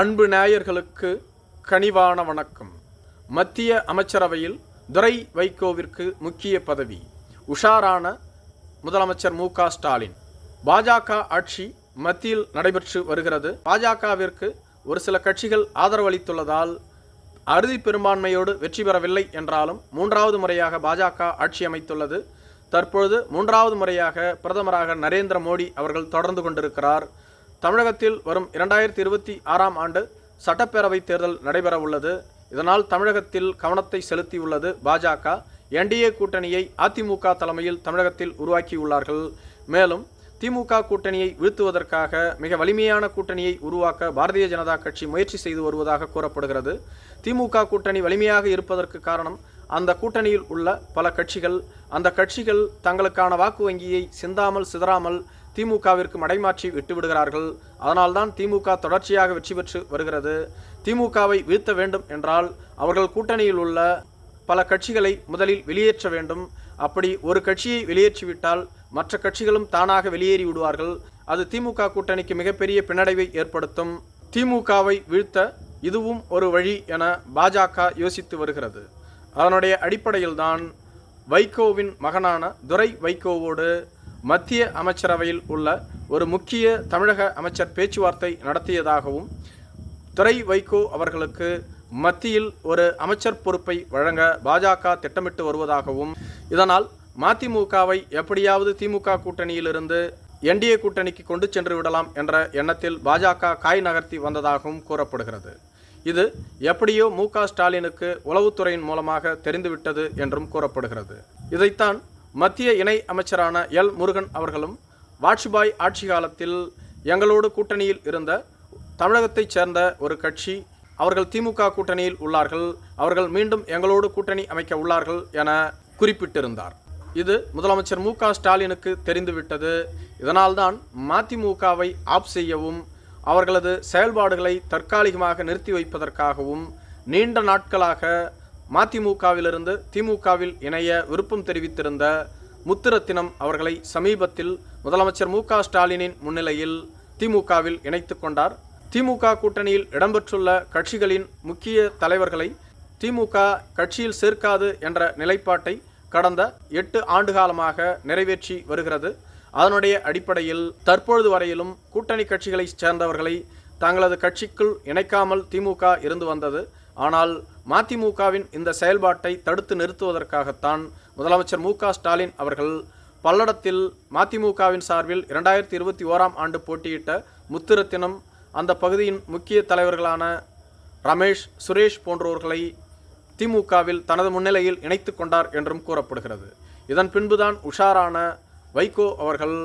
அன்பு நேயர்களுக்கு கனிவான வணக்கம். மத்திய அமைச்சரவையில் துரை வைகோவிற்கு முக்கிய பதவி. உஷாரான முதலமைச்சர் மு க ஸ்டாலின். பாஜக ஆட்சி மத்தியில் நடைபெற்று வருகிறது. பாஜகவிற்கு ஒரு சில கட்சிகள் ஆதரவளித்துள்ளதால் அறுதி பெரும்பான்மையோடு வெற்றி பெறவில்லை என்றாலும் மூன்றாவது முறையாக பாஜக ஆட்சி அமைத்துள்ளது. தற்பொழுது மூன்றாவது முறையாக பிரதமராக நரேந்திர மோடி அவர்கள் தொடர்ந்து கொண்டிருக்கிறார். தமிழகத்தில் வரும் இரண்டாயிரத்தி இருபத்தி ஆறாம் ஆண்டு சட்டப்பேரவை தேர்தல் நடைபெற உள்ளது இதனால் தமிழகத்தில் கவனத்தை செலுத்தியுள்ளது பாஜக. என்டிஏ கூட்டணியை அதிமுக தலைமையில் தமிழகத்தில் உருவாக்கியுள்ளார்கள். மேலும் திமுக கூட்டணியை வீழ்த்துவதற்காக மிக வலிமையான கூட்டணியை உருவாக்க பாரதிய ஜனதா கட்சி முயற்சி செய்து வருவதாக கூறப்படுகிறது. திமுக கூட்டணி வலிமையாக இருப்பதற்கு காரணம் அந்த கூட்டணியில் உள்ள பல கட்சிகள். அந்த கட்சிகள் தங்களுக்கான வாக்கு வங்கியை சிந்தாமல் சிதறாமல் திமுகவிற்கு மடைமாற்றி விட்டுவிடுகிறார்கள் அதனால்தான் திமுக தொடர்ச்சியாக வெற்றி பெற்று வருகிறது. திமுகவை வீழ்த்த வேண்டும் என்றால் அவர்கள் கூட்டணியில் உள்ள பல கட்சிகளை முதலில் வெளியேற்ற வேண்டும். அப்படி ஒரு கட்சியை வெளியேற்றிவிட்டால் மற்ற கட்சிகளும் தானாக வெளியேறி விடுவார்கள். அது திமுக கூட்டணிக்கு மிகப்பெரிய பின்னடைவை ஏற்படுத்தும். திமுகவை வீழ்த்த இதுவும் ஒரு வழி என பாஜக யோசித்து வருகிறது. அதனுடைய அடிப்படையில்தான் வைகோவின் மகனான துரை வைகோவோடு மத்திய அமைச்சரவையில் உள்ள ஒரு முக்கிய தமிழக அமைச்சர் பேச்சுவார்த்தை நடத்தியதாகவும் துறை வைகோ அவர்களுக்கு மத்தியில் ஒரு அமைச்சர் பொறுப்பை வழங்க பாஜக திட்டமிட்டு வருவதாகவும் இதனால் மதிமுகவை எப்படியாவது திமுக கூட்டணியிலிருந்து என்டிஏ கூட்டணிக்கு கொண்டு சென்று விடலாம் என்ற எண்ணத்தில் பாஜக காய் நகர்த்தி வந்ததாகவும் கூறப்படுகிறது. இது எப்படியோ மு க ஸ்டாலினுக்கு உளவுத்துறையின் மூலமாக தெரிந்துவிட்டது என்றும் கூறப்படுகிறது. இதைத்தான் மத்திய இணை அமைச்சரான எல் முருகன் அவர்களும் வாஜ்பாய் ஆட்சி காலத்தில் எங்களோடு கூட்டணியில் இருந்த தமிழகத்தைச் சேர்ந்த ஒரு கட்சி அவர்கள் திமுக கூட்டணியில் உள்ளார்கள் அவர்கள் மீண்டும் எங்களோடு கூட்டணி அமைக்க உள்ளார்கள் என குறிப்பிட்டிருந்தார். இது முதலமைச்சர் மு ஸ்டாலினுக்கு தெரிந்துவிட்டது. இதனால்தான் மதிமுகவை ஆப் செய்யவும் அவர்களது செயல்பாடுகளை தற்காலிகமாக நிறுத்தி வைப்பதற்காகவும் நீண்ட நாட்களாக மதிமுகவிலிருந்து திமுகவில் இணைய விருப்பம் தெரிவித்திருந்த முத்துரத்தினம் அவர்களை சமீபத்தில் முதலமைச்சர் மு ஸ்டாலினின் முன்னிலையில் திமுகவில் இணைத்து கொண்டார். திமுக கூட்டணியில் இடம்பெற்றுள்ள கட்சிகளின் முக்கிய தலைவர்களை திமுக கட்சியில் சேர்க்காது என்ற நிலைப்பாட்டை கடந்த எட்டு ஆண்டு காலமாக நிறைவேற்றி வருகிறது. அதனுடைய அடிப்படையில் தற்பொழுது வரையிலும் கூட்டணி கட்சிகளைச் சேர்ந்தவர்களை தங்களது கட்சிக்குள் இணைக்காமல் திமுக இருந்து வந்தது. ஆனால் மதிமுகவின் இந்த செயல்பாட்டை தடுத்து நிறுத்துவதற்காகத்தான் முதலமைச்சர் மு ஸ்டாலின் அவர்கள் பல்லடத்தில் மதிமுகவின் சார்பில் இரண்டாயிரத்தி இருபத்தி ஓராம் ஆண்டு போட்டியிட்ட முத்துரத்தினம் அந்த பகுதியின் முக்கிய தலைவர்களான ரமேஷ் சுரேஷ் போன்றோர்களை திமுகவில் தனது முன்னிலையில் இணைத்து கொண்டார் என்றும் கூறப்படுகிறது. இதன் பின்புதான் உஷாரான வைகோ அவர்கள்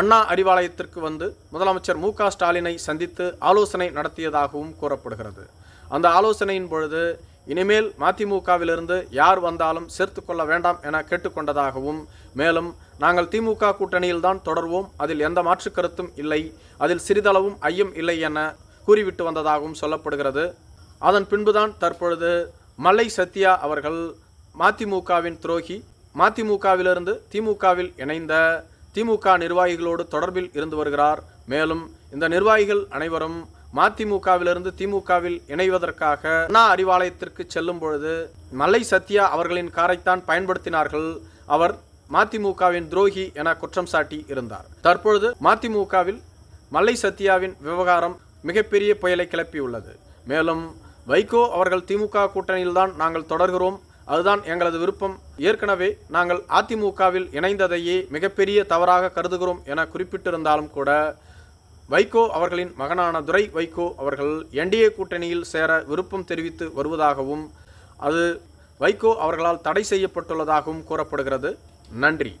அண்ணா அறிவாலயத்திற்கு வந்து முதலமைச்சர் மு ஸ்டாலினை சந்தித்து ஆலோசனை நடத்தியதாகவும் கூறப்படுகிறது. அந்த ஆலோசனையின் பொழுது இனிமேல் மதிமுகவிலிருந்து யார் வந்தாலும் சேர்த்து கொள்ள வேண்டாம் என கேட்டுக்கொண்டதாகவும் மேலும் நாங்கள் திமுக கூட்டணியில்தான் தொடர்வோம் அதில் எந்த மாற்று கருத்தும் இல்லை அதில் சிறிதளவும் ஐயம் இல்லை என கூறிவிட்டு வந்ததாகவும் சொல்லப்படுகிறது. அதன் பின்புதான் தற்பொழுது மல்லை சத்யா அவர்கள் மதிமுகவின் துரோகி. மதிமுகவிலிருந்து திமுகவில் இணைந்த திமுக நிர்வாகிகளோடு தொடர்பில் இருந்து வருகிறார். மேலும் இந்த நிர்வாகிகள் அனைவரும் மதிமுகவிலிருந்து திமுகவில் இணைவதற்காக அண்ணா அறிவாலயத்திற்கு செல்லும் பொழுது மல்லை சத்யா அவர்களின் காரைத்தான் பயன்படுத்தினார்கள். அவர் மதிமுகவின் துரோகி என குற்றம் சாட்டி இருந்தார். தற்பொழுது மதிமுகவில் மல்லை சத்யாவின் விவகாரம் மிகப்பெரிய புயலை கிளப்பியுள்ளது. மேலும் வைகோ அவர்கள் திமுக கூட்டணியில்தான் நாங்கள் தொடர்கிறோம். அதுதான் எங்களது விருப்பம். ஏற்கனவே நாங்கள் அதிமுகவில் இணைந்ததையே மிகப்பெரிய தவறாக கருதுகிறோம் என குறிப்பிட்டிருந்தாலும் கூட வைகோ அவர்களின் மகனான துரை வைகோ அவர்கள் என்டிஏ கூட்டணியில் சேர விருப்பம் தெரிவித்து வருவதாகவும் அது வைகோ அவர்களால் தடை செய்யப்பட்டுள்ளதாகவும் கூறப்படுகிறது. நன்றி.